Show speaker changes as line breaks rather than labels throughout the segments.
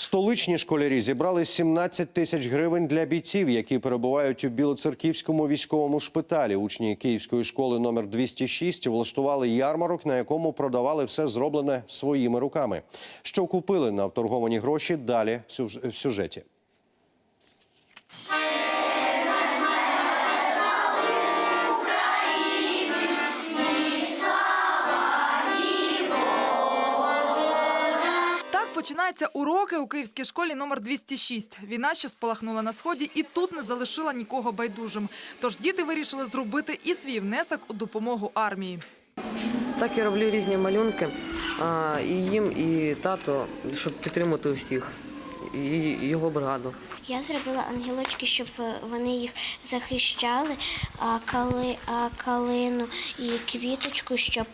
Столичні школярі зібрали 17 тисяч гривень для бійців, які перебувають у Білоцерківському військовому шпиталі. Учні Київської школи номер 206 влаштували ярмарок, на якому продавали все зроблене своїми руками. Що купили на вторговані гроші? Далі в сюж- в сюжеті.
Починаються уроки у київській школі номер 206. Війна, що спалахнула на сході, і тут не залишила нікого байдужим. Тож діти вирішили зробити і свій внесок у допомогу армії.
Так я роблю різні малюнки і їм, і тато, щоб підтримати усіх, і його бригаду.
Я зробила ангелочки, щоб е, вони їх захищали, а кали, а калину і квіточку, щоб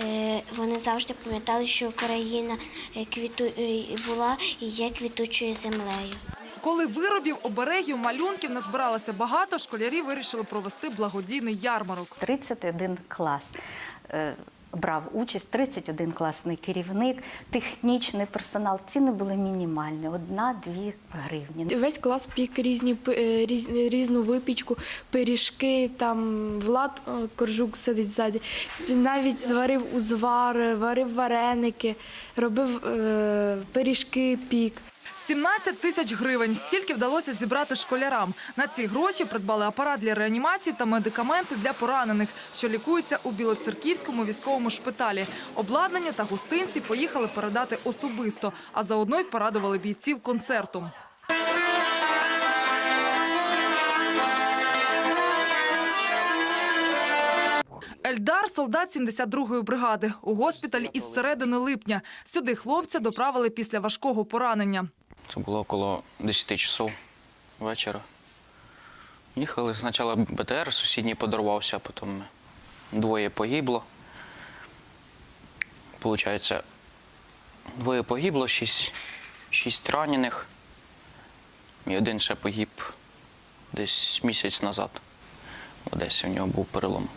е, вони завжди пам'ятали, що Україна е, квіту була і є квітучою землею.
Коли виробів, оберегів, малюнків назбиралося багато, школярі вирішили провести благодійний ярмарок.
31 клас брав участь, 31 класний керівник, технічний персонал. Ціни були мінімальні, одна-дві гривні.
Весь клас пік різні е, різ, різну випічку, пиріжки. Там Влад Коржук сидить ззаді. Він навіть зварив узвар, варив вареники, робив е, пиріжки, пік.
17 тисяч гривень. Стільки вдалося зібрати школярам. На ці гроші придбали апарат для реанімації та медикаменти для поранених, що лікуються у Білоцерківському військовому шпиталі. Обладнання та гостинці поїхали передати особисто, а заодно й порадували бійців концертом. Ельдар – солдат 72-ї бригади. У госпіталі із середини липня. Сюди хлопця доправили після важкого поранення.
Це було около 10 часов вечора. Їхали спочатку БТР, сусідній подорвався, а потім двоє погибло. Получається, двоє погибло, шість, шість ранених. І один ще погиб десь місяць назад. В Одесі в нього був перелом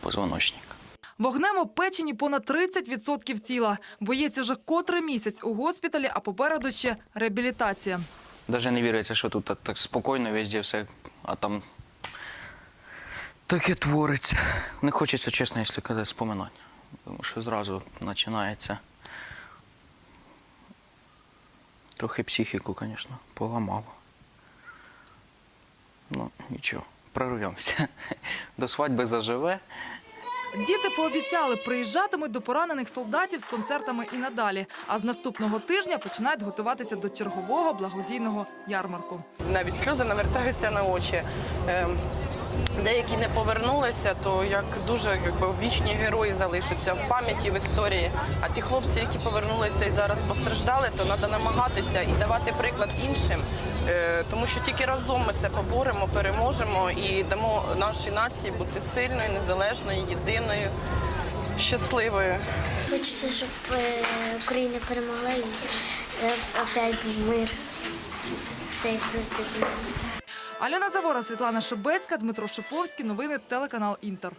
позвоночника.
Вогнем опечені понад 30% тіла. Боєць уже котрий місяць у госпіталі, а попереду ще реабілітація.
Навіть не віриться, що тут так спокійно везде все, а там таке твориться. Не хочеться, чесно, якщо казати, споминати. Тому що зразу починається. Трохи психіку, звісно, поламало. Ну, нічого, прорвемося. До свадьби заживе.
Діти пообіцяли, приїжджатимуть до поранених солдатів з концертами і надалі. А з наступного тижня починають готуватися до чергового благодійного ярмарку.
навіть сльози навертаються на очі. Ем, Деякі не повернулися, то як дуже якби, вічні герої залишаться в пам'яті, в історії. А ті хлопці, які повернулися і зараз постраждали, то треба намагатися і давати приклад іншим, тому що тільки разом ми це поборемо, переможемо і дамо нашій нації бути сильною, незалежною, єдиною, щасливою.
Хочеться, щоб е, Україна перемогла і е, опять був мир. Все як завжди було.
Альона Завора, Світлана Шебецька, Дмитро Шиповський. Новини телеканал Інтер.